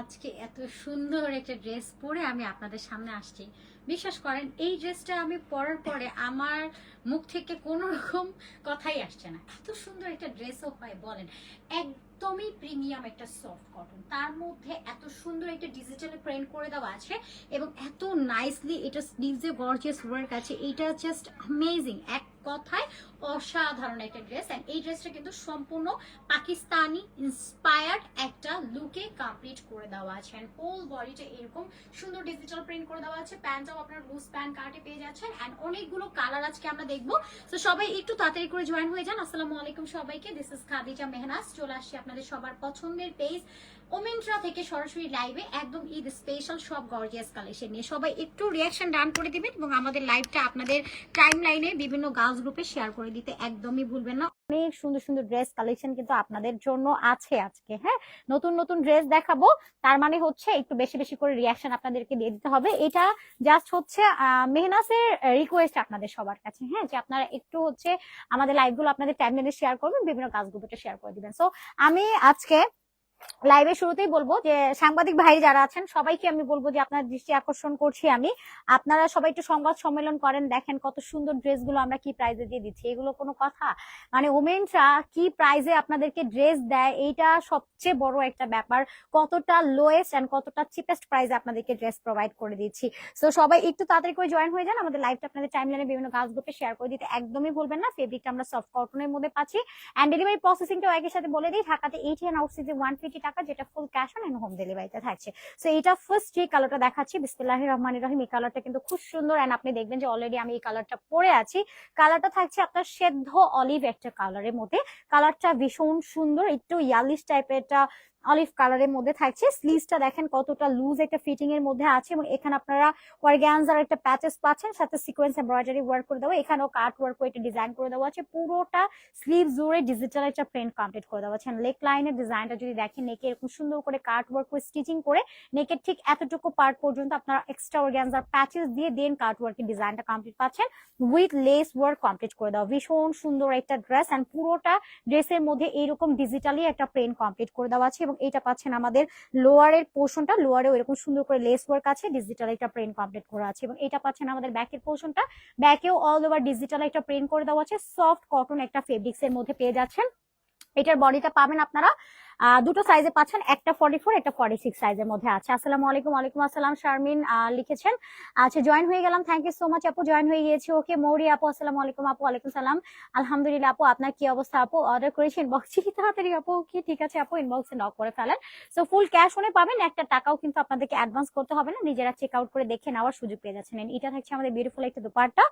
আজকে এত সুন্দর একটা ড্রেস পরে আমি আপনাদের সামনে আসছি। বিশ্বাস করেন, এই ড্রেসটা আমি পরার পরে আমার মুখ থেকে কোনো রকম কথাই আসছে না। এত সুন্দর একটা ড্রেসও হয়, বলেন। একদমই প্রিমিয়াম একটা সফট কটন। তার মধ্যে এত সুন্দর একটা ডিজিটালি প্রিন্ট করে দেওয়া আছে এবং এত নাইসলি এটা স্লিভসে গর্জিয়াস ওয়ার্ক আছে। এটা জাস্ট অ্যামেজিং এক কথায় অসাধারণ একটা ড্রেস এন্ড এই ড্রেসটা কিন্তু সম্পূর্ণ পাকিস্তানি ইন্সপায়ার্ড একটা লুকে কমপ্লিট করে দেওয়া আছে এন্ড হোল বডিটা এরকম সুন্দর ডিজিটাল প্রিন্ট করে দেওয়া আছে। প্যান্টটাও আপনার লুজ প্যান্ট কাটে পেয়ে যাচ্ছেন এন্ড অনেকগুলো কালার আজকে আমরা দেখব। তো সবাই একটু তাড়াতাড়ি করে জয়েন হয়ে যান। আসসালামু আলাইকুম সবাইকে। This is Khadija Mehnaz. চলে আসছি আপনাদের সবার পছন্দের পেজ ওমেন্ট্রা থেকে সরাসরি লাইভে একদম ঈদ স্পেশাল সব গর্জিয়াস কালেকশন নিয়ে সবাই একটু রিয়াকশন ডান করে দিবেন এবং আমাদের লাইভটা আপনাদের টাইম লাইনে বিভিন্ন গার্লস গ্রুপে শেয়ার করে দিতে একদমই ভুলবেন না। অনেক সুন্দর সুন্দর ড্রেস কালেকশন কিন্তু আপনাদের জন্য আছে আজকে হ্যাঁ? নতুন নতুন ড্রেস দেখাবো, তার মানে হচ্ছে একটু বেশি বেশি করে রিয়াকশন আপনাদেরকে দিয়ে দিতে হবে। এটা জাস্ট হচ্ছে মেহনাসের রিকোয়েস্ট আপনাদের সবার কাছে হ্যাঁ? যে আপনারা একটু হচ্ছে আমাদের লাইভগুলো আপনাদের টাইম লাইনে শেয়ার করবেন, বিভিন্ন গাছ গ্রুপে শেয়ার করে দিবেন। সো আমি আজকে লাইভের শুরুতেই বলব যে, সাংবাদিক ভাই যারা আছেন, সবাইকে আমি বলব যে, আপনার দৃষ্টি আকর্ষণ করছি আমি। আপনারা সবাই একটু সংবাদ সম্মেলন করেন, দেখেন কত সুন্দর ড্রেসগুলো আমরা কি প্রাইজে দিয়ে দিচ্ছি। এগুলো কোনো কথা? মানে ওমেনসরা কি প্রাইজে আপনাদেরকে ড্রেস দেয়? এইটা সবচেয়ে বড় একটা ব্যাপার। কতটা লোয়েস্ট এন্ড কতটা চিপেস্ট প্রাইজে আপনাদেরকে ড্রেস প্রোভাইড করে দিচ্ছি। তো সবাই একটু তাড়াতাড়ি করে জয়েন হয়ে যান। আমাদের লাইভটা আপনাদের টাইম লাইনে বিভিন্ন গাছ গ্রুপে শেয়ার করে দিতে একদমই ভুলবেন না। ফেব্রিকটা আমরা সফট কটনের মধ্যে পাচ্ছি। অ্যান্ড ডেলিভারি প্রসেসিংটাও একই সাথে বলে দিই। ঢাকাতে এইটি অ্যান্ড আউটসিজে ওয়ান ফিফটি টাকা যেটা full cash on and home ডেলিভারিতে থাকছে। সো এটা ফার্স্ট যে কালারটা দেখাচ্ছি বিসমিল্লাহ রহমান রহিম, এই কালারটা কিন্তু খুব সুন্দর অ্যান্ড আপনি দেখবেন যে অলরেডি আমি এই কালারটা পরে আছি। কালারটা থাকছে আপনার সেদ্ধ অলিভ একটা কালারের মধ্যে। কালারটা ভীষণ সুন্দর, একটু ইয়ালিশ টাইপের একটা অলিভ কালারের মধ্যে থাকছে। স্লিভসটা দেখেন কতটা লুজ একটা ফিটিং এর মধ্যে আছে এবং এখানে আপনারা ওয়ারগ্যানজার একটা প্যাচেস পাচ্ছেন, সাথে সিকোয়েন্স এমব্রয়ডারি ওয়ার্ক করে দেওয়া। এখানেও কাট ওয়ার্ক করে ডিজাইন করে দেওয়া আছে। পুরোটা স্লিভ জুড়ে ডিজিটাল একটা প্রিন্ট কমপ্লিট করে দেওয়া আছে। লেক লাইনের ডিজাইনটা যদি দেখেন নেকে এরকম সুন্দর করে কাট ওয়ার্ক করে স্টিচিং করে নেকের ঠিক এতটুকু পার্ট পর্যন্ত আপনারা এক্সট্রা অর্গ্যানজার প্যাচেস দিয়ে দেন কাট ওয়ার্কের ডিজাইনটা কমপ্লিট পাচ্ছেন। উইথ লেস ওয়ার্ক কমপ্লিট করে দেওয়া। ভীষণ সুন্দর একটা ড্রেস অ্যান্ড পুরোটা ড্রেসের মধ্যে এইরকম ডিজিটালি একটা প্রিন্ট কমপ্লিট করে দেওয়া আছে এবং এটা পাচ্ছেন আমাদের লোয়ারের পোর্শনটা লোয়ারেও এরকম সুন্দর করে লেস ওয়ার্ক আছে ডিজিটাল একটা প্রিন্ট কমপ্লিট করা আছে। এবং এটা পাচ্ছেন আমাদের ব্যাকের পোর্শনটা ব্যাকেও অল ওভার ডিজিটাল একটা প্রিন্ট করে দেওয়া আছে। সফট কটন একটা ফেব্রিক্স এর মধ্যে পেয়ে যাচ্ছেন। এটার বডিটা পাবেন আপনারা দুটো সাইজে পাচ্ছেন, একটা ফর্টি ফোর একটা ফর্টি সিক্স সাইজের মধ্যে আছে। আসসালামু আলাইকুম, ওয়ালাইকুম আসসালাম, শারমিন লিখেছেন। আচ্ছা জয়েন হয়ে গেলাম। থ্যাংক ইউ সো মাচ আপু জয়েন হয়ে গিয়েছি। ওকে মৌরি আপু, আসসালামু আলাইকুম, আপু, ওয়ালাইকুম সালাম। আলহামদুলিল্লাহ, আপু, আপনার কি অবস্থা, আপু? অর্ডার করেছি ইনবক্সে তাড়াতাড়ি, আপু, কি? ঠিক আছে, আপু ইনবক্সে নক করে ফেলেন। সো ফুল ক্যাশ অনে পাবেন, একটা টাকাও কিন্তু আপনাদেরকে অ্যাডভান্স করতে হবে না। নিজেরা চেক আউট করে দেখে নেওয়ার সুযোগ পেয়ে যাচ্ছেন। এটা থাকছে আমাদের বিউটিফুল একটা দুপাট্টা।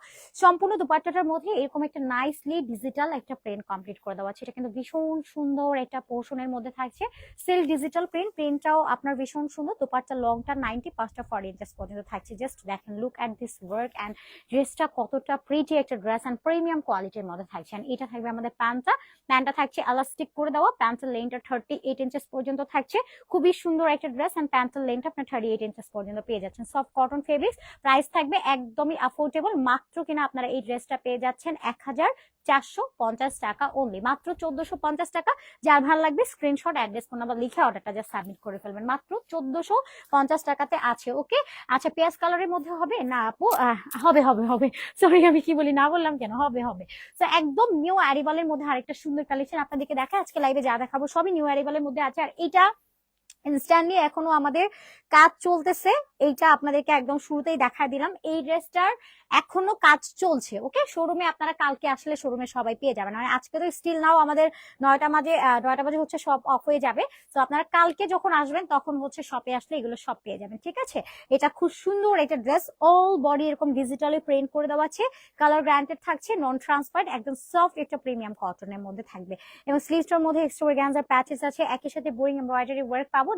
সম্পূর্ণ দুপাট্টাটার মধ্যে এরকম একটা নাইসলি ডিজিটাল একটা প্রিন্ট কমপ্লিট করে দেওয়া আছে। এটা কিন্তু ভীষণ সুন্দর একটা পোর্শনের মধ্যে থাকছে। সেল ডিজিটাল প্রিন্ট প্রিন্টটাও আপনার ভীষণ সুন্দর। দুপাট্টা লংটা নাইনটি পাঁচটা ফর ইঞ্চেস পর্যন্ত থাকছে। জাস্ট দেখেন look at this work and ড্রেসটা কতটা প্রিটি একটা ড্রেস অ্যান্ড প্রিমিয়াম কোয়ালিটির মধ্যে থাকছে। And এটা থাকবে আমাদের প্যান্টটা। প্যান্টটা থাকছে এলাস্টিক করে দেওয়া। প্যান্টের লেনটা থার্টি এইট ইঞ্চেস পর্যন্ত থাকছে। খুবই সুন্দর একটা ড্রেস অ্যান্ড প্যান্টের লেনটা আপনার থার্টি এইট ইঞ্চেস পর্যন্ত পেয়ে যাচ্ছেন। সফট কটন ফেব্রিক্স প্রাইস থাকবে একদমই অ্যাফোর্ডেবল মাত্র কিনা আপনারা এই ড্রেসটা পেয়ে যাচ্ছেন এক হাজার চারশো পঞ্চাশ টাকা অনলি মাত্র চোদ্দশো পঞ্চাশ টাকা। যার ভালো লাগবে স্ক্রিনশট অ্যাড্রেস ফোন নাম্বার লিখে অর্ডারটা জাস্ট সাবমিট করে ফেলবেন। মাত্র চোদ্দশো পঞ্চাশ টাকাতে আছে ওকে আচ্ছা পেঁয়াজ কালারের মধ্যে হবে? না আপু হবে হবে হবে। সরি আমি কি বলি, না বললাম কেন? হবে হবে। তো একদম নিউ অ্যারিবালের মধ্যে আরেকটা সুন্দর কালেকশন আপনাদেরকে দেখা আজকে লাইভে যা দেখাবো সবই নিউ অ্যারিবালের মধ্যে আছে। আর এটা ইনস্ট্যান্টলি এখনও আমাদের কাজ চলতেছে। এইটা আপনাদেরকে একদম শুরুতেই দেখা দিলাম। এই ড্রেসটার এখনও কাজ চলছে, ওকে? শোরুমে আপনারা কালকে আসলে শোরুমে সবাই পেয়ে যাবেন। মানে আজকে তো স্টিল নাও আমাদের নয়টা মাঝে নয়টা বাজে হচ্ছে সব অফ হয়ে যাবে। তো আপনারা কালকে যখন আসবেন, তখন হচ্ছে শপে আসলে এগুলো সব পেয়ে যাবেন, ঠিক আছে? এটা খুব সুন্দর এটা ড্রেস অল বডি এরকম ডিজিটালি প্রিন্ট করে দেওয়া আছে। কালার গ্রান্টেড থাকছে নন ট্রান্সপারেন্ট একদম সফট একটা প্রিমিয়াম কটনের মধ্যে থাকবে। এবং স্লিভসটার মধ্যে এক্সট্রা গ্যান্সার প্যাচেস আছে, একই সাথে বোরিং এমব্রয়ডারি ওয়ার্ক পাবো।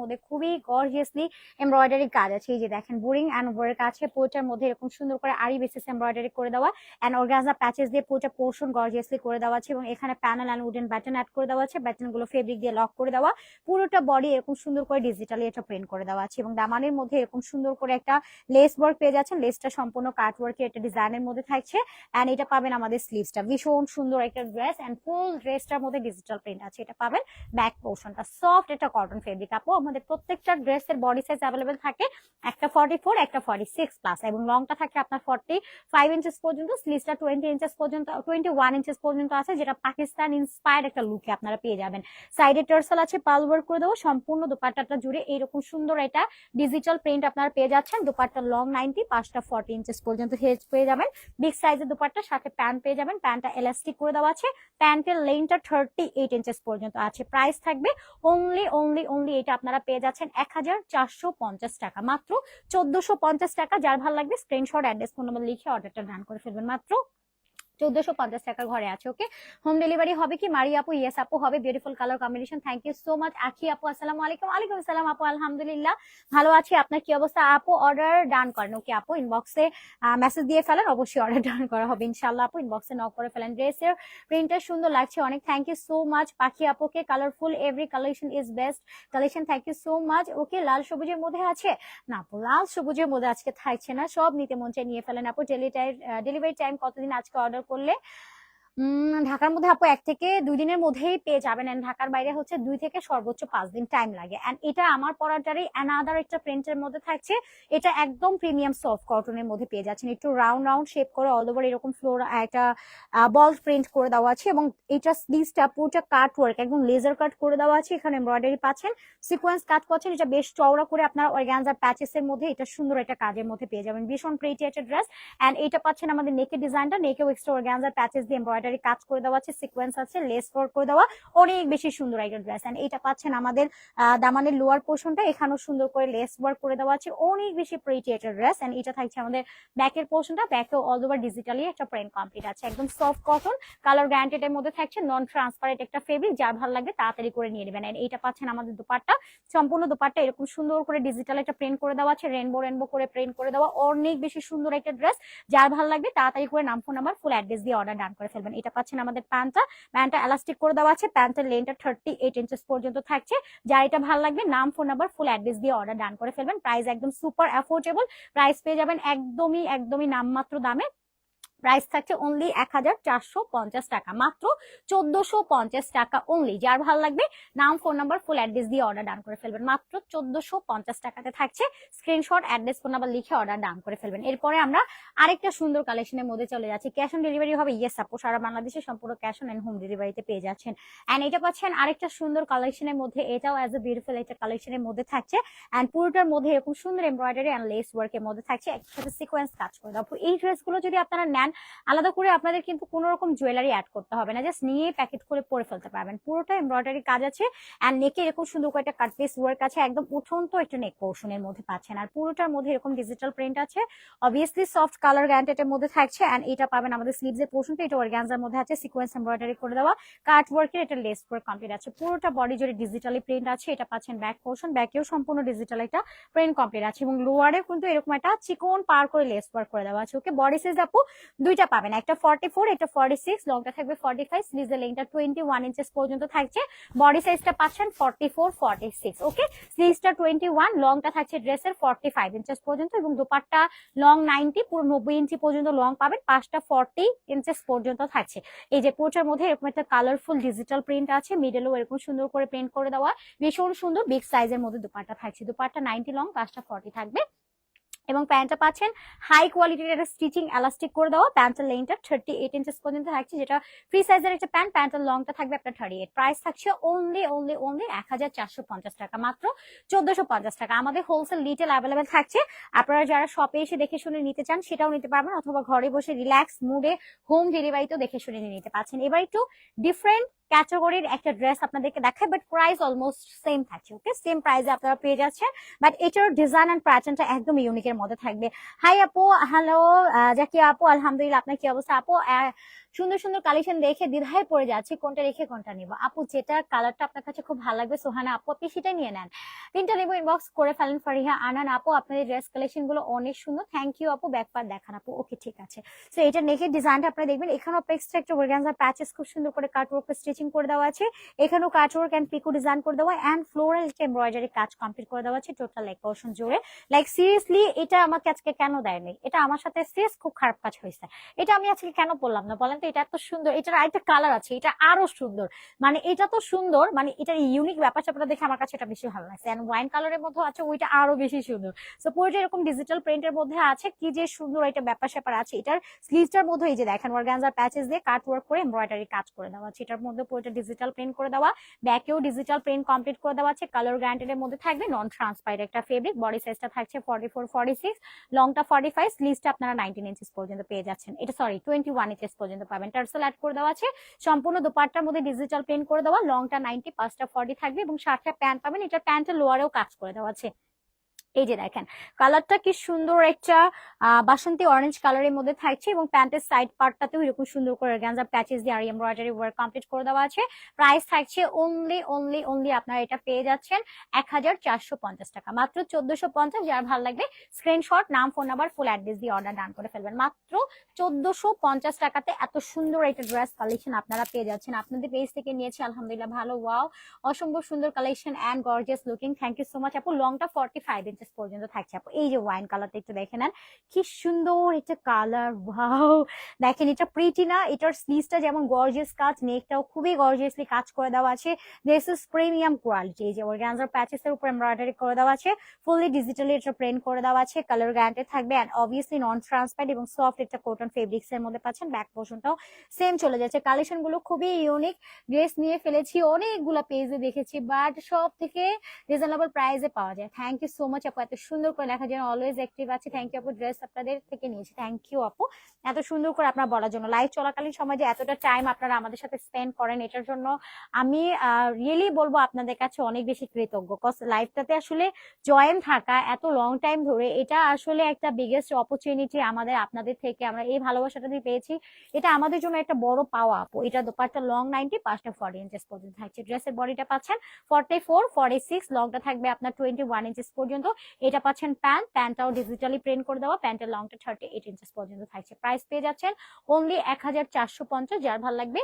মধ্যে খুবই গর্জিয়াসলি এমব্রয়ডারি কাজ আছে। এই যে দেখেন, বোরিং অ্যান্ড আছে। পোয়েটার মধ্যে এরকম সুন্দর করে আরি বেসিস এমব্রয়ডারি করে দেওয়া অ্যান্ড অর্গানজা প্যাচেস দিয়ে পোর্শন গর্জিয়াসলি করে দেওয়া আছে এবং এখানে panel and wooden batten add করে দেওয়া আছে। ব্যাটনগুলো ফেব্রিক দিয়ে লক করে দেওয়া। পুরোটা বডি এরকম সুন্দর করে ডিজিটালি এটা প্রিন্ট করে দেওয়া আছে এবং দামানের মধ্যে এরকম সুন্দর করে একটা লেস ওয়ার্ক পেয়ে যাচ্ছেন। লেসটা সম্পূর্ণ কাট ওয়ার্কের একটা ডিজাইনের মধ্যে থাকছে অ্যান্ড এটা পাবেন আমাদের স্লিভসটা ভীষণ সুন্দর একটা ড্রেস অ্যান্ড ফুল ড্রেসটার মধ্যে ডিজিটাল প্রিন্ট আছে। এটা পাবেন ব্যাক পোর্শনটা সফট এটা কটন ফেব্রিক আপু, আমাদের প্রত্যেকটা ড্রেসের বডি সাইজ অ্যাভেলেবেল থাকে। একটা ফর্টি ফোর একটা ফর্টি সিক্স প্লাস এবং লংটা থাকে আপনার ফর্টি ফাইভ ইঞ্চেস পর্যন্ত স্লিভসটা টোয়েন্টি ইঞ্চেস পর্যন্ত টোয়েন্টি ওয়ান ইঞ্চেস পর্যন্ত আছে, যেটা পাকিস্তান ইন্সপায়ার্ড একটা লুকে আপনারা পেয়ে যাবেন। সাইডে টার্সেল আছে পাল ওয়ার্ক করে দেবো। সম্পূর্ণ দোপাট্টাটা জুড়ে এইরকম সুন্দর এটা ডিজিটাল প্রিন্ট আপনারা পেয়ে যাচ্ছেন। দোপাট্টা লং নাইনটি পাঁচটা ফর্টি ইঞ্চেস পর্যন্ত হেজ পেয়ে যাবেন। বিগ সাইজের দোপাট্টা, সাথে প্যান্ট পেয়ে যাবেন। প্যান্টটা এলাস্টিক করে দেওয়া আছে। প্যান্টের লেনটা থার্টি এইট ইঞ্চেস পর্যন্ত আছে। প্রাইস থাকবে অনলি অনলি অনলি এটা আপনারা পেয়ে যাচ্ছেন এক হাজার চারশো পঞ্চাশ টাকা। মাত্র চোদ্দশো টাকা। যার ভালো লাগবে স্ক্রিনশট অ্যাড্রেস ফোন নম্বর লিখে অর্ডারটা ডান করে ফেলবেন। মাত্র চোদ্দশো পঞ্চাশ টাকার ঘরে আছে ওকে হোম ডেলিভারি হবে কি? মারি আপু ইয়েস আপু হবে। Beautiful colour combination thank you so much Akhi আপু, আসসালামু আলাইকুম। আলাইকুম আসসালাম আপু, আলহামদুলিল্লাহ। ভালো আছি। আপনার কি অবস্থা? আপু অর্ডার ডান করেন ওকে আপু ইনবক্সে মেসেজ দিয়ে ফেলেন, অবশ্যই অর্ডার ডান করা হবে ইনশাল্লাহ আপু। ইনবক্সে নক করে ফেলেন। ড্রেসের প্রিন্টটা সুন্দর লাগছে অনেক। Thank you so much Pakhi আপুকে colourful every collection is best collection thank you so much okay, লাল সবুজের মধ্যে আছে? না আপু, লাল সবুজের মধ্যে আজকে থাকছে না। সব নিতে মন চাই নিয়ে ফেলেন আপু। ডেলিভারি ডেলিভারি টাইম কতদিন আজকে অর্ডার করলে ঢাকার মধ্যে আপু এক থেকে দুই দিনের মধ্যেই পেয়ে যাবেন এন্ড ঢাকার বাইরে হচ্ছে দুই থেকে সর্বোচ্চ পাঁচ দিন টাইম লাগে। এন্ড এটা আমার পরাটারই অ্যানাদার একটা প্রিন্টের মধ্যে থাকছে। এটা একদম প্রিমিয়াম সফট কটনের মধ্যে পেয়ে যাচ্ছেন। একটু রাউন্ড রাউন্ড শেপ করে অল ওভার এরকম ফ্লোর একটা বল প্রিন্ট করে দেওয়া আছে এবং এটা স্লিভসটা পুরোটা কাট ওয়ার্ক একদম লেজার কাট করে দেওয়া আছে। এখানে এমব্রয়ডারি পাচ্ছেন। সিকোয়েন্স কাজ পাচ্ছেন এটা বেশ চওড়া করে আপনারা অর্গানজার প্যাচেস এর মধ্যে এটা সুন্দর একটা কাজের মধ্যে পেয়ে যাবেন। ভীষণ প্রিটি একটা ড্রেস এন্ড এটা পাচ্ছেন আমাদের নেকের ডিজাইনটা নেকেও এক্সট্রা অর্গানজার প্যাচেস দিয়ে এমব্রয়ডারি কাজ করে দেওয়া আছে সিকোয়েন্স আছে লেস ওয়ার্ক করে দেওয়া, অনেক বেশি সুন্দর একটা ড্রেস এন্ড এটা পাচ্ছেন আমাদের দামানের লোয়ার পোর্শনটা এখানেও সুন্দর করে লেস ওয়ার্ক করে দেওয়া আছে, অনেক বেশি প্রিটি একটা ড্রেস এন্ড এটা থাকছে আমাদের ব্যাকের পোর্শনটা ব্যাকেও অল ওভার ডিজিটালি একটা প্রিন্ট কমপ্লিট আছে, একদম সফট কটন কালার গ্যারান্টেড এর মধ্যে থাকছে নন ট্রান্সপারেন্ট একটা ফেব্রিক যার ভালো লাগবে তাড়াতাড়ি করে নিয়ে নেবেন. And এইটা পাচ্ছেন আমাদের দুপাট্টা, সম্পূর্ণ দুপাট্টা এরকম সুন্দর করে ডিজিটাল একটা প্রিন্ট করে দেওয়া আছে রেনবো রেনবো করে প্রিন্ট করে দেওয়া, অনেক বেশি সুন্দর একটা ড্রেস যার ভালো লাগবে তাড়াতাড়ি করে নাম ফোন নাম্বার ফুল অ্যাড্রেস দিয়ে অর্ডার ডান করে ফেলবেন। এটা পাচ্ছেন আমাদের প্যান্টটা। প্যান্টটা এলাস্টিক করে দেওয়া আছে, প্যান্টের লেনটা থার্টি এইট ইঞ্চেস পর্যন্ত থাকছে। যা এটা ভালো লাগবে, নাম ফোন নাম্বার ফুল অ্যাড্রেস দিয়ে অর্ডার ডান করে ফেলবেন। প্রাইস একদম সুপার অ্যাফোর্ডেবল প্রাইস পেয়ে যাবেন একদমই একদমই নামমাত্র দামে। প্রাইস থাকছে অনলি এক হাজার চারশো পঞ্চাশ টাকা। মাত্র চোদ্দশো টাকা অনলি যার ভালো লাগবে, নাম ফোন নাম্বার ফুল অ্যাড্রেস দিয়ে অর্ডার ডান করে ফেলবেন। মাত্র চোদ্দশো টাকাতে থাকছে। স্ক্রিনশট অ্যাড্রেস ফোন নাম্বার লিখে অর্ডার ডান করে ফেলবেন। এরপরে আমরা আরেকটা সুন্দর কালেকশনের মধ্যে চলে যাচ্ছি। ক্যাশ অন ডেলিভারি হবে? ইয়েস আপু সারা বাংলাদেশে সম্পূর্ণ ক্যাশ অন এন্ড হোম ডেলিভারিতে পেয়ে যাচ্ছেন। অ্যান্ড এটা পাচ্ছেন আরেকটা সুন্দর কালেকশনের মধ্যে। এটাও অ্যাজ এ বিউটিফুল একটা কালেকশনের মধ্যে থাকছে। অ্যান্ড পুরোটার মধ্যে এরকম সুন্দর এমব্রয়ডারি অ্যান্ড লেস ওয়ার্কের মধ্যে থাকছে। একসাথে সিকোয়েন্স কাজ করে দেওয়া এই ড্রেসগুলো যদি আপনারা নেন আলাদা করে আপনাদের কিন্তু কোনো রকম জুয়েলারি অ্যাড করতে হবে না। জাস্ট নিয়ে প্যাকেট করে পরে ফেলতে পারবেন। পুরোটা এমব্রয়ডারি কাজ আছে। অ্যান্ড নেকে এরকম সুন্দর করে একটা কাট পিস ওয়ার্ক আছে। একদম উঠন্ত একটা নেক পোর্শনের মধ্যে পাচ্ছেন। আর পুরোটার মধ্যে এরকম ডিজিটাল প্রিন্ট আছে। অবভিয়াসলি সফট কালার গ্যারান্টেড মধ্যে থাকছে। অ্যান্ড এটা পাবেন আমাদের স্লিভস এর পোর্শনটা এটা অর্গানজার মধ্যে আছে। সিকোয়েন্স এমব্রয়ডারি করে দেওয়া। কাট ওয়ার্কের এটা লেস ওয়ার্ক কমপ্লিট আছে। পুরোটা বডি জুড়ে ডিজিটালি প্রিন্ট আছে। এটা পাচ্ছেন ব্যাক পোর্শন ব্যাকেও সম্পূর্ণ ডিজিটাল একটা প্রিন্ট কমপ্লিট আছে। এবং লোয়ারে কিন্তু এরকম একটা চিকন পার করে লেস ওয়ার্ক করে দেওয়া আছে। ওকে বডি সাইজ আপু দুইটা পাবেন একটা ফর্টি ফোর এটা ফর্টি সিক্স লংটা থাকবে ফর্টি ফাইভ স্লিজের লেংটা টোয়েন্টি ওয়ান ইঞ্চেস পর্যন্ত থাকছে। বডি সাইজটা পাচ্ছেন forty four forty six okay স্লিজটা twenty one লংটা থাকছে ড্রেসের ফর্টি ফাইভ ইঞ্চেস পর্যন্ত এবং দুপাট্টা লং নাইনটি পুরো নব্বই ইঞ্চি পর্যন্ত লং পাবেন, পাঁচটা ফর্টি ইঞ্চেস পর্যন্ত থাকছে। এই যে পোচার মধ্যে এরকম একটা কালারফুল ডিজিটাল প্রিন্ট আছে মিডেলও এরকম সুন্দর করে প্রিন্ট করে দেওয়া। ভীষণ সুন্দর বিগ সাইজের মধ্যে দুপাট্টা থাকছে। দুপাট্টা নাইনটি লং পাঁচটা ফর্টি থাকবে। এবং প্যান্টটা পাচ্ছেন হাই কোয়ালিটির একটা স্টিচিং এলাস্টিক করে দেওয়া। প্যান্টের লেনটা থার্টি এইট ইঞ্চেস পর্যন্ত থাকছে, যেটা ফ্রি সাইজের একটা প্যান্ট, প্যান্টের লংটা থাকবে আপনার থার্টি এইট প্রাইস থাকছে অনলি অনলি অনলি এক হাজার চারশো পঞ্চাশ টাকা, মাত্র চোদ্দশো পঞ্চাশ টাকা। আমাদের হোলসেল রিটেল অ্যাভেলেবেল থাকছে। আপনারা যারা শপে এসে দেখে শুনে নিতে চান, সেটাও নিতে পারবেন, অথবা ঘরে বসে রিল্যাক্স মুডে হোম ডেলিভারিতেও দেখে শুনে নিতে পারছেন। এবার একটু ডিফারেন্ট ক্যাটাগরির একটা ড্রেস আপনাদেরকে দেখায় বাট প্রাইস অলমোস্ট সেম থাকছে ওকে সেম প্রাইসে আপনারা পেয়ে যাচ্ছেন বাট এটার ডিজাইন অ্যান্ড প্যাটার্নটা একদম ইউনিকের মধ্যে থাকবে। হাই আপু হ্যালো যাকি আপু, আলহামদুলিল্লাহ, আপনার কি অবস্থা? আপু সুন্দর সুন্দর কালেকশন দেখে দ্বিধায় পড়ে যাচ্ছে কোনটা রেখে কোনটা নিব। আপু, যেটা কালারটা আপনার কাছে খুব ভালো লাগবে, সোহানা আপু, আপনি সেটাই নিয়ে নেন। তিনটা নেব ইনবক্স করে ফেলেন ফারিহা, আনান আপু, আপনাদের ড্রেস কালেকশনগুলো অনেক সুন্দর। থ্যাংক ইউ আপু ব্যাকপার দেখান আপু। ওকে ঠিক আছে। তো এটা নেকের ডিজাইনটা আপনারা দেখবেন। এখানেও এক্সট্রা একটা অর্গানজার প্যাচেস খুব সুন্দর করে কাটওয়ার্ক স্টিচিং করে দেওয়া আছে। এখানেও কাটওয়ার্ক এন্ড পিকো ডিজাইন করে দেওয়া এন্ড ফ্লোরাল এমব্রয়ডারি কাজ কমপ্লিট করে দেওয়া আছে টোটাল এক পোর্শন জুড়ে। লাইক সিরিয়াসলি এটা আমাকে আজকে কেন দেয়নি? এটা আমার সাথে সিরিয়াস খুব খারাপ কাজ হয়েছে। এটা আমি আজকে কেন বললাম না? বলেন তো এটা এত সুন্দর, এটার আরেকটা কালার আছে, এটা আরও সুন্দর। মানে এটা তো সুন্দর মানে এটার ইউনিক ব্যাপার স্যাপারটা দেখে আমার কাছে এটা বেশি ভালো লাগছে। এন্ড ওয়াইন কালারের মধ্যে আছে, ওইটা আরও বেশি সুন্দর। সো পুরোটা এরকম ডিজিটাল প্রিন্টের মধ্যে আছে, কি যে সুন্দর এটা ব্যাপার স্যাপার আছে, এটার স্লিভসটার মধ্যে এই যে দেখেন অর্গানজার প্যাচেস দিয়ে কাট ওয়ার্ক করে এমব্রয়ডারি কাজ করে দেওয়া আছে। এটার মধ্যে পুরোটা ডিজিটাল প্রিন্ট করে দেওয়া ব্যাকেও ডিজিটাল প্রিন্ট কমপ্লিট করে দেওয়া আছে। কালার গ্যারান্টেড মধ্যে থাকবে নন ট্রান্সপারেন্ট একটা ফেব্রিক বডি সাইজটা থাকছে ফর্টি ফোর ফর্টি সিক্স লংটা ফর্টি ফাইভ স্লিভসটা আপনারা নাইনটিন ইঞ্চেস পর্যন্ত পেয়ে যাচ্ছেন। এটা সরি টোয়েন্টি ওয়ান ইঞ্চেস পর্যন্ত পাবেন। টার্সেল অ্যাড করে দেওয়া আছে। সম্পূর্ণ দুপাট্টার মধ্যে ডিজিটাল প্রিন্ট করে দেওয়া। লংটা নাইনটি পাঁচটা ফর্টি থাকবে এবং সাতটা প্যান্ট পাবেন। এটা প্যান্টের লোয়ারেও কাজ করে দেওয়া আছে। এই যে দেখেন, কালারটা কি সুন্দর একটা বাসন্তী অরেঞ্জ কালারের মধ্যে থাকছে এবং প্যান্টের সাইড পার্টটাতেও এরকম সুন্দর করে গ্যাঞ্জার প্যাচেস দিয়ে আর এমব্রয়ডারি ওয়ার্ক কমপ্লিট করে দেওয়া আছে। প্রাইস থাকছে অনলি অনলি অনলি আপনারা এটা পেয়ে যাচ্ছেন এক হাজার চারশো পঞ্চাশ টাকা। মাত্র চোদ্দশো পঞ্চাশ, যার ভালো লাগবে স্ক্রিনশট নাম ফোন নাম্বার ফুল অ্যাড্রেস দিয়ে অর্ডার ডান করে ফেলবেন। মাত্র চোদ্দশো পঞ্চাশ টাকাতে এত সুন্দর একটা ড্রেস কালেকশন আপনারা পেয়ে যাচ্ছেন। আপনাদের পেজ থেকে নিয়েছি, আলহামদুলিল্লাহ ভালো ওয়াও অসম্ভব সুন্দর collection and gorgeous looking thank you so much আপু। লংটা ফর্টি ফাইভ ইঞ্চেস পর্যন্ত থাকছে। আপু, এই যে ওয়াইন কালারটা একটু দেখে নেন। কি সুন্দর একটা কালার ওয়াও দেখেন, এটা প্রিটি না, এটার স্লিভসটা যেমন গর্জিয়াস কাজ নেকটাও খুবই গর্জিয়াসলি কাজ করে দেওয়া আছে। দিস ইজ প্রিমিয়াম কোয়ালিটি এই যে অর্গানজার প্যাচেস এর উপর এমব্রয়ডারি করে দেওয়া আছে। ফুললি ডিজিটালি এটা প্রিন্ট করে দেওয়া আছে কালার গ্যারান্টি থাকবে এন্ড অবভিয়াসলি নন ট্রান্সপারেন্ট এবং সফট একটা কটন ফেব্রিক্স এর মধ্যে পাচ্ছেন ব্যাক পোর্শনটাও সেম চলে যাচ্ছে। কালেকশনগুলো খুবই ইউনিক ড্রেস নিয়ে ফেলেছি, অনেকগুলো পেজে দেখেছি বাট সব থেকে রিজনেবল প্রাইসে পাওয়া যায়। থ্যাংক ইউ সো মাচ আপু এত সুন্দর করে লেখা যেন অলওয়েজ অ্যাক্টিভ আছে। থ্যাংক ইউ আপু ড্রেস আপনাদের থেকে নিয়েছি। থ্যাংক ইউ আপু। এত সুন্দর করে আপনার বলার জন্য। লাইভ চলাকালীন সময় যে এতটা টাইম আপনারা আমাদের সাথে স্পেন্ড করেন এটার জন্য আমি রিয়েলি বলব আপনাদের কাছে অনেক বেশি কৃতজ্ঞ। কজ লাইফটাতে আসলে জয়েন থাকা এত লং টাইম ধরে এটা আসলে একটা বিগেস্ট অপরচুনিটি আমাদের আপনাদের থেকে। আমরা এই ভালোবাসাটা দিয়ে পেয়েছি এটা আমাদের জন্য একটা বড় পাওয়া আপু। এটা দোপাট্টা লং নাইনটি পাঁচটা ফর্টি ইঞ্চেস পর্যন্ত থাকছে। ড্রেসের বডিটা পাচ্ছেন ফর্টি ফোর ফর্টি সিক্স লংটা থাকবে আপনার টোয়েন্টি ওয়ান ইঞ্চেস পর্যন্ত। এটা পাচ্ছেন প্যান্ট, প্যান্টটাও ডিজিটালি প্রিন্ট করে দেওয়া, প্যান্টের লংটা থার্টি এইট ইঞ্চেস পর্যন্ত থাকছে। প্রাইস পেয়ে যাচ্ছেন অনলি এক হাজার চারশো পঞ্চাশ, যার ভালো লাগবে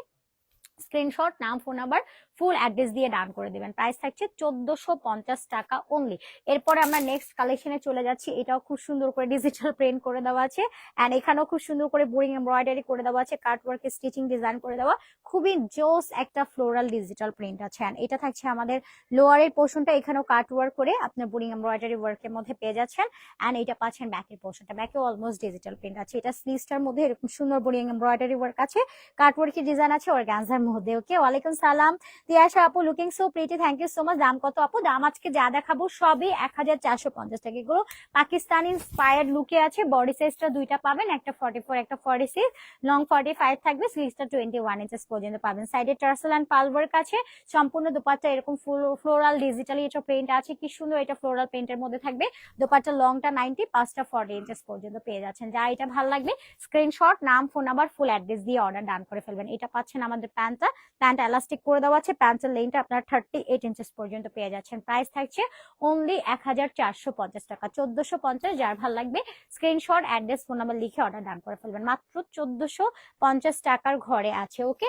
স্ক্রিনশট নাম ফোন নাম্বার ফুল অ্যাড্রেস দিয়ে ডান করে দিবেন। প্রাইস থাকছে চোদ্দশো পঞ্চাশ টাকা অনলি এরপরে আমরা নেক্সট কালেকশনে চলে যাচ্ছি। এটাও খুব সুন্দর করে ডিজিটাল প্রিন্ট করে দেওয়া আছে। অ্যান্ড এখানেও খুব সুন্দর করে বোরিং এমব্রয়ডারি করে দেওয়া আছে কাট ওয়ার্ক স্টিচিং ডিজাইন করে দেওয়া। খুবই জোস একটা ফ্লোরাল ডিজিটাল প্রিন্ট আছে। অ্যান্ড এটা থাকছে আমাদের লোয়ারের পোর্শনটা এখানেও কাট ওয়ার্ক করে আপনার বোরিং এমব্রয়ডারি ওয়ার্কের মধ্যে পেয়ে যাচ্ছেন। অ্যান্ড এটা পাচ্ছেন ব্যাকের পোর্শনটা ব্যাকে অলমোস্ট ডিজিটাল প্রিন্ট আছে। এটা স্লিভসটার মধ্যে এরকম সুন্দর বোরিং এমব্রয়ডারি ওয়ার্ক আছে। কাট ওয়ার্কের ডিজাইন আছে ওর মধ্যে ওকে ওয়ালাইকুম সালাম। তিয়াশা আপু looking so pretty thank you so much দাম কত আপু? দাম আজকে যা দেখাবো সবই এক হাজার চারশো পঞ্চাশ টাকা। এগুলো পাকিস্তানি ইন্সপায়ার্ড লুকে আছে। বডি সাইজটা দুইটা পাবেন, একটা ফর্টি ফোর একটা forty six long forty five থাকবে স্লিভসটা টোয়েন্টি ওয়ান ইঞ্চেস পর্যন্ত পাবেন। সাইডে টার্সেল অ্যান্ড পাল ওয়ার্ক আছে। সম্পূর্ণ দোপাট্টা এরকম ফ্লোরাল ডিজিটালি এটা প্রিন্ট আছে। কি সুন্দর এটা ফ্লোরাল প্রিন্টের মধ্যে থাকবে। দোপাট্টা লংটা নাইনটি পাঁচটা ফর্টি ইঞ্চেস পর্যন্ত পেয়ে যাচ্ছেন। যা এটা ভালো লাগবে স্ক্রিনশট নাম ফোন নাম্বার ফুল অ্যাড্রেস দিয়ে অর্ডার ডান করে ফেলবেন। এটা পাচ্ছেন আমাদের প্যান্টটা। প্যান্ট এলাস্টিক করে দেওয়া আছে। প্যান্টের লেনটা আপনার থার্টি এইট ইঞ্চেস পর্যন্ত পেয়ে যাচ্ছেন। প্রাইস থাকছে অনলি এক হাজার চারশো পঞ্চাশ টাকা। চোদ্দশো পঞ্চাশ যার ভালো লাগবে স্ক্রিনশট অ্যাড্রেস ফোন নাম্বার লিখে অর্ডার ডান করে ফেলবেন। মাত্র চোদ্দশো পঞ্চাশ টাকার ঘরে আছে ওকে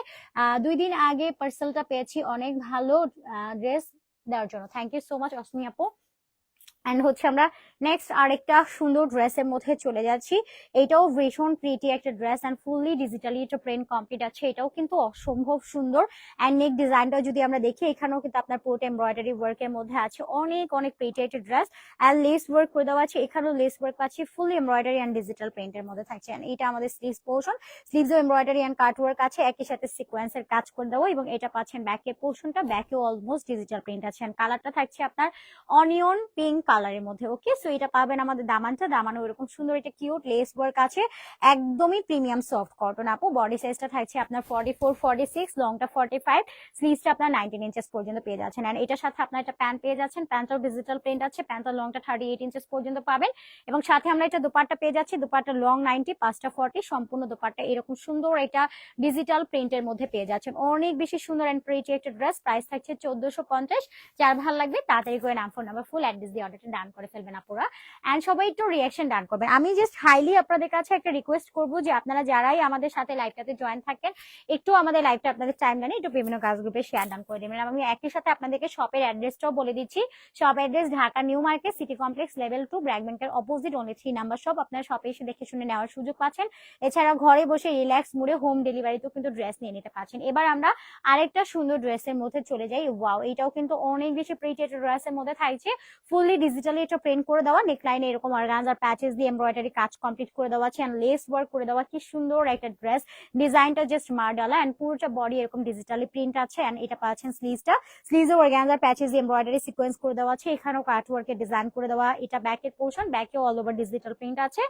দুই দিন আগে পার্সেলটা পেয়েছি। অনেক ভালো ড্রেস দেওয়ার জন্য। Thank you so much Osmi আপু। অ্যান্ড হচ্ছে আমরা নেক্সট আরেকটা সুন্দর ড্রেসের মধ্যে চলে যাচ্ছি। এটাও ভীষণ প্রিটি একটা ড্রেস অ্যান্ড ফুললি ডিজিটালি এটা প্রিন্ট কমপ্লিট আছে। এটাও কিন্তু অসম্ভব সুন্দর। অ্যান্ড নেক ডিজাইনটা যদি আমরা দেখি, এখানেও কিন্তু আপনার পুরোটা এমব্রয়ডারি ওয়ার্কের মধ্যে আছে। অনেক অনেক প্রিটি একটা ড্রেস অ্যান্ড লেস ওয়ার্ক করে দেওয়া আছে। এখানেও লেস ওয়ার্ক আছে ফুল এমব্রয়ডারি অ্যান্ড ডিজিটাল প্রিন্টের মধ্যে থাকছে। এটা আমাদের sleeves portion sleeves embroidery and cut work আছে। একই সাথে সিকোয়েন্সের কাজ করে দেওয়া এবং এটা পাচ্ছেন ব্যাকের পোর্শনটা ব্যাকে অলমোস্ট ডিজিটাল প্রিন্ট আছে। কালারটা থাকছে আপনার অনিয়ন পিঙ্ক কালারের মধ্যে ওকে সো এটা পাবেন আমাদের দামানটা। দামানো এরকম সুন্দর একটা কিউট লেস ওয়ার্ক আছে। একদমই প্রিমিয়াম সফট কটন আপু বডি সাইজটা থাকছে আপনার ফর্টি ফোর ফর্টি সিক্স লংটা ফর্টি ফাইভ স্লিভসটা আপনার নাইনটিন ইঞ্চেস পর্যন্ত পেয়ে যাচ্ছেন। অ্যান্ড এটার সাথে আপনার একটা প্যান্ট পেয়ে যাচ্ছেন। প্যান্টটাও ডিজিটাল প্রিন্ট আছে। প্যান্টটার লংটা থার্টি এইট ইঞ্চেস পর্যন্ত পাবেন। এবং সাথে আমরা এটা দুপাট্টা পেয়ে যাচ্ছি। দুপাট্টা লং নাইনটি পাঁচটা ফর্টি সম্পূর্ণ দুপাট্টা এরকম সুন্দর এটা ডিজিটাল প্রিন্টের মধ্যে পেয়ে যাচ্ছেন। অনেক বেশি সুন্দর অ্যান্ড প্রিটি একটা ড্রেস প্রাইস থাকছে চোদ্দশো পঞ্চাশ। যার ভালো লাগবে তাড়াতাড়ি করে নাম ফোন নাম্বার ফুল অ্যাড্রেস দিয়ে অর্ডারটা ডান করে ফেলবেন আপুরা। অ্যান্ড সবাই একটু রিয়াকশন ডান করবেন আমি জাস্ট হাইলি আপনাদের কাছে একটা রিকোয়েস্ট করব যে আপনারা যারাই আমাদের সাথে লাইভটাতে জয়েন থাকেন, একটু আমাদের লাইভটা আপনাদের টাইম লাইনে একটু বিভিন্ন কাজ গ্রুপে শেয়ার ডান করে দেবেন। আমি একই সাথে আপনাদেরকে শপের অ্যাড্রেসটাও বলে দিচ্ছি। Shop address Dhaka new market city complex level two BRAC ব্যাংকের opposite only three number shop আপনারা শপে এসে দেখে শুনে নেওয়ার সুযোগ পাচ্ছেন। এছাড়া ঘরে বসে রিল্যাক্স মুড়ে হোম ডেলিভারিতেও কিন্তু ড্রেস নিয়ে নিতে পারছেন এবার আমরা আরেকটা সুন্দর ড্রেসের মধ্যে চলে যাই। ওয়াও এটাও কিন্তু অনেক বেশি প্রিটি একটা ড্রেসের মধ্যে থাকছে। ফুললি ডিজিটালি এটা প্রিন্ট করে দেওয়া নেকলাইনে এরকম অর্গানজার প্যাচেস দিয়ে এমব্রয়ডারি কাজ কমপ্লিট করে দেওয়া আছে লেস ওয়ার্ক করে দেওয়া, কি সুন্দর একটা ড্রেস ডিজাইনটা জাস্ট মার্ডালা অ্যান্ড পুরোটা বডি এরকম ডিজিটালি প্রিন্ট আছে অ্যান্ড এটা পাচ্ছেন স্লিভসটা স্লিভস অর্গানজার প্যাচেস দিয়ে এমব্রয়ডারি সিকোয়েন্স করে দেওয়া আছে, এখানেও কাট ওয়ার্কের ডিজাইন করে দেওয়া, এটা ব্যাকের পোর্শন ব্যাকে অল ওভার ডিজিটাল প্রিন্ট আছে।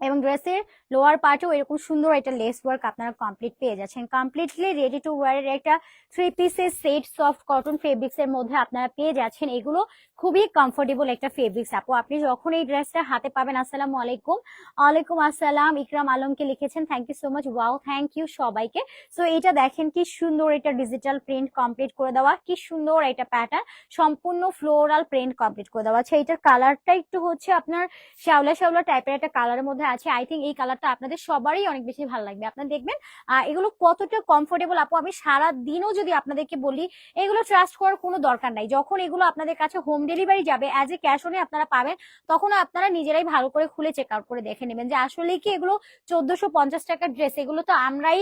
এবং ড্রেসের লোয়ার পার্টেও এরকম সুন্দর একটা লেস ওয়ার্ক আপনারা কমপ্লিট পেয়ে যাচ্ছেন। কমপ্লিটলি রেডি টু ওয়ারের একটা থ্রি পিসের সেট সফট কটন ফেব্রিক্স এর মধ্যে আপনারা পেয়ে যাচ্ছেন। এগুলো খুবই কমফোর্টেবল একটা ফেব্রিক্স আপু, আপনি যখন এই ড্রেসটা হাতে পাবেন, আসসালামু আলাইকুম। ওয়ালাইকুম আসসালাম। ইকরাম আলমকে লিখেছেন thank you so much wow thank you সবাইকে। সো এটা দেখেন কি সুন্দর এটা ডিজিটাল প্রিন্ট কমপ্লিট করে দেওয়া, কি সুন্দর এটা প্যাটার্ন সম্পূর্ণ ফ্লোরাল প্রিন্ট কমপ্লিট করে দেওয়া। আছে এটার কালারটা একটু হচ্ছে আপনার শ্যাওলা শ্যাওলা টাইপের একটা কালারের মধ্যে আছে আই থিঙ্ক এই কালারটা আপনাদের সবারই অনেক বেশি ভালো লাগবে। আপনারা দেখবেন এগুলো কতটা কমফোর্টেবল আপু, আমি সারা দিনও যদি আপনাদেরকে বলি, এগুলো ট্রাস্ট করার কোনো দরকার নাই। যখন এগুলো আপনাদের কাছে হোম ডেলিভারি যাবে অ্যাজ এ ক্যাশ অনে আপনারা পাবেন তখন আপনারা নিজেরাই ভালো করে খুলে চেক আউট করে দেখে নেবেন যে আসলে কি এগুলো চোদ্দশো পঞ্চাশ টাকার ড্রেস এগুলো তো আমরাই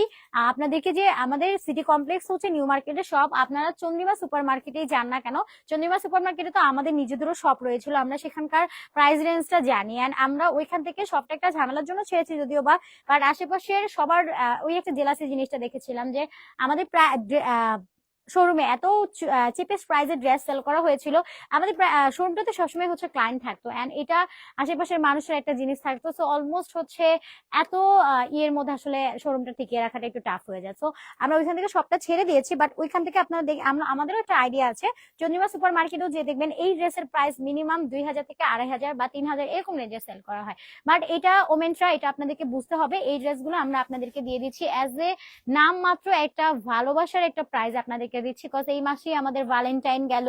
আপনাদেরকে যে আমাদের সিটি কমপ্লেক্স হচ্ছে নিউ মার্কেটের সব আপনারা চন্দ্রিমা সুপার মার্কেটেই যান না কেন? চন্দ্রিমা সুপার মার্কেটে তো আমাদের নিজেদেরও শপ রয়েছিল, আমরা সেখানকার প্রাইস রেঞ্জটা জানি। অ্যান্ড আমরা ওইখান থেকে সবটা ঝামেলার জন্য ছেড়েছি যদিও বা বাট আশেপাশের সবার ওই একটা জেলাসি জিনিসটা দেখেছিলাম যে আমাদের প্রায় শোরুমে এত চিপেস্ট প্রাইসে ড্রেস সেল করা হয়েছিল। আমাদের শোরুমটাতে সবসময় হচ্ছে ক্লায়েন্ট থাকতো অ্যান্ড এটা আশেপাশের মানুষের একটা জিনিস থাকতো। সো অলমোস্ট হচ্ছে এত ইয়ের মধ্যে আসলে শোরুমটা টিকিয়ে রাখাটা একটু টাফ হয়ে যায়। সো আমরা ওইখান থেকে সবটা ছেড়ে দিয়েছি বাট ওইখান থেকে আপনারা দেখ আমাদেরও একটা আইডিয়া আছে। চন্দ্রিমা সুপার মার্কেটেও যে দেখবেন এই ড্রেসের প্রাইস মিনিমাম দুই হাজার থেকে আড়াই হাজার বা তিন হাজার এরকম রেঞ্জে সেল করা হয়। বাট এটা ওমেন্ট্রা এটা আপনাদেরকে বুঝতে হবে। এই ড্রেসগুলো আমরা আপনাদেরকে দিয়ে দিচ্ছি অ্যাজ এ নাম মাত্র একটা ভালোবাসার একটা প্রাইজ আপনাদেরকে দিচ্ছি কজ এই মাসেই আমাদের ভ্যালেন্টাইন গেল।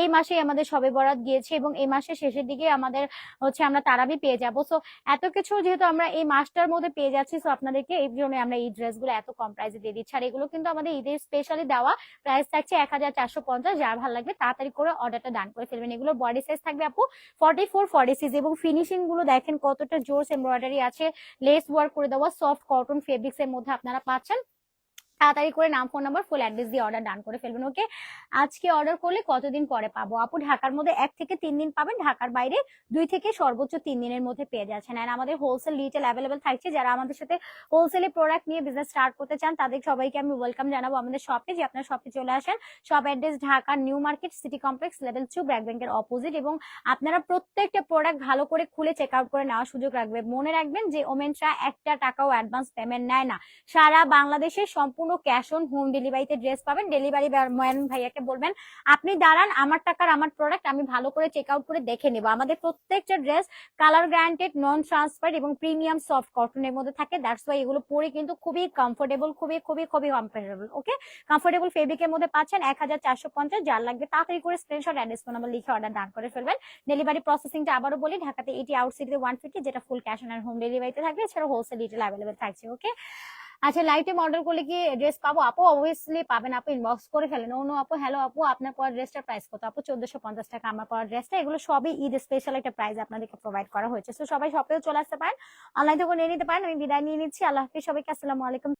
এই মাসেই আমাদের সবে বরাত গিয়েছে এবং এই মাসের শেষের দিকে আমাদের হচ্ছে আমরা তারাবি পেয়ে যাব। সো এত কিছু যেহেতু আমরা এই মাসটার মধ্যে পেয়ে যাচ্ছি সো আপনাদেরকে এই জন্য আমরা এই ড্রেসগুলো এত কম প্রাইসে দিয়ে দিচ্ছি। আর এগুলো কিন্তু আমাদের ঈদের স্পেশালি দেওয়া প্রাইস থাকছে এক হাজার চারশো পঞ্চাশ। যার ভালো লাগবে তাড়াতাড়ি করে অর্ডারটা ডান করে ফেলবেন। এগুলো বডি সাইজ থাকবে আপু ফর্টি ফোর ফর্টি সিক্স এবং ফিনিশিংগুলো দেখেন কতটা জোরস এমব্রয়ডারি আছে। লেস ওয়ার্ক করে দেওয়া সফট কটন ফেব্রিক্স এর মধ্যে আপনারা পাচ্ছেন। তাড়াতাড়ি করে নাম ফোন নাম্বার ফুল অ্যাড্রেস দিয়ে অর্ডার ডান করে ফেলবেন ওকে আজকে অর্ডার করলে কতদিন পরে পাবো? আপু, ঢাকার মধ্যে এক থেকে তিন দিন পাবেন, ঢাকার বাইরে দুই থেকে সর্বোচ্চ তিন দিনের মধ্যে পেয়ে যাচ্ছেন। আর আমাদের হোলসেল রিটেল অ্যাভেলেবেল থাকছে, যারা আমাদের সাথে হোলসেলে প্রোডাক্ট নিয়ে বিজনেস স্টার্ট করতে চান, তাদের সবাইকে আমি ওয়েলকাম জানাব আমাদের শপে যে আপনার শপে চলে আসেন shop address Dhaka new market city complex level two BRAC ব্যাংকের অপোজিট এবং আপনারা প্রত্যেকটা প্রোডাক্ট ভালো করে খুলে চেক আউট করে নেওয়ার সুযোগ রাখবে। মনে রাখবেন যে ওমেন্টরা একটা টাকাও অ্যাডভান্স পেমেন্ট নেয় না। সারা বাংলাদেশের সম্পূর্ণ ক্যাশ অন হোম ডেলিভারিতে ড্রেস পাবেন। ডেলিভারি ময়ান ভাইয়াকে বলবেন, আপনি দাঁড়ান, আমার টাকার আমার প্রোডাক্ট আমি ভালো করে চেক আউট করে দেখে নেব। আমাদের প্রত্যেকটা dress colour guaranteed non transfer এবং প্রিমিয়াম সফট কটনের মধ্যে থাকে। দ্যাটস ওয়াই এগুলো পরে কিন্তু খুবই কমফোর্টেবল খুবই খুবই খুবই কমফোর্টেবল ওকে কমফোর্টেবল ফেব্রিকের মধ্যে পাচ্ছেন এক হাজার চারশো পঞ্চাশ, যার লাগবে তাড়াতাড়ি করে স্ক্রিনশট অ্যাড্রেস ফোন নাম্বার লিখে অর্ডার ডান করে ফেলবেন। ডেলিভারি প্রসেসিংটা আবারও বলি, ঢাকাতে এটি আউট সিটিতে ওয়ান ফিফটি যেটা ফুল ক্যাশ অন হোম ডেলিভারিতে থাকবে এছাড়া হোলসেল রিটেল অ্যাভেলেবেল থাকছে ওকে আচ্ছা লাইটে অর্ডার করলে কি ড্রেস পাবো? আপু অবভিয়াসলি পাবেন। আপু ইনবক্স করে ফেলেন। ও, নো, আপু হ্যালো আপু, আপনার পর ড্রেসটার প্রাইস কত? আপু, চোদ্দশো পঞ্চাশ টাকা আমার পর ড্রেসটা এগুলো সবই ঈদ স্পেশাল একটা প্রাইস আপনাদেরকে প্রোভাইড করা হয়েছে। তো সবাই শপেও চলে আসতে পারেন। অনলাইন থেকে নিয়ে নিতে পারেন। আমি বিদায় নিয়ে নিচ্ছি। আল্লাহ হাফিজ। সবাইকে আসসালামু আলাইকুম।